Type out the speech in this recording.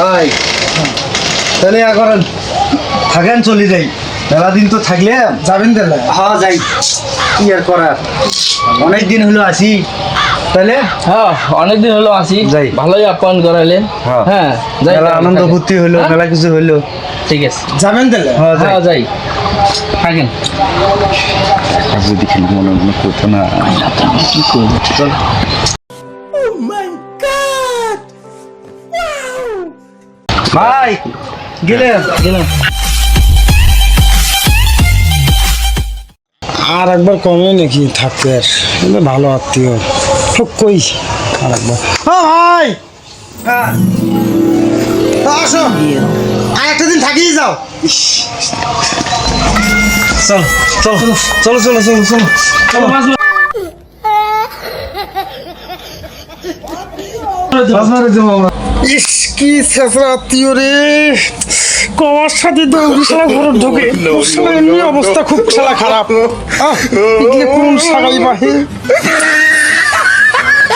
ভাই। তাহলে করেন থাকেন চলে যাই। মেলা দিন তো থাকলে যাবেন তাহলে। হ্যাঁ যাই। কি আর করার? অনেক দিন হলো আসি। তাহলে? হ্যাঁ অনেকদিন হলো আসি। যাই। ভালোই আপ্যায়ন করাইলেন হ্যাঁ। হ্যাঁ যাই। আনন্দ ফুর্তি হলো হ্যাঁ? মেলা কিছু হলো। ঠিক আছে। যাবেন তাহলে? হ্যাঁ যাই। হ্যাঁ যাই। থাকেন। যদি খেলে মনে মনে করতো না। কি করব? চল। ভাই গেলে গেলাম আর একবার কমে নাকি থাকতে আর? ভালো আত্মীয়। খুব কই। আর একবার। হ্যাঁ ভাই! হ্যাঁ। আসো। আর একটা দিন থাকিয়ে যাও। চল চল চলো চলো চলো চলো চলো। মাছ মারে যাব আমরা। ইস। কি শেষরা আত্মীয় রে? কমার সাথে দৌড়ি সালা ঘরে ঢোকে। এমনি অবস্থা খুব খেলা খারাপ। কোন সাগাই বাহে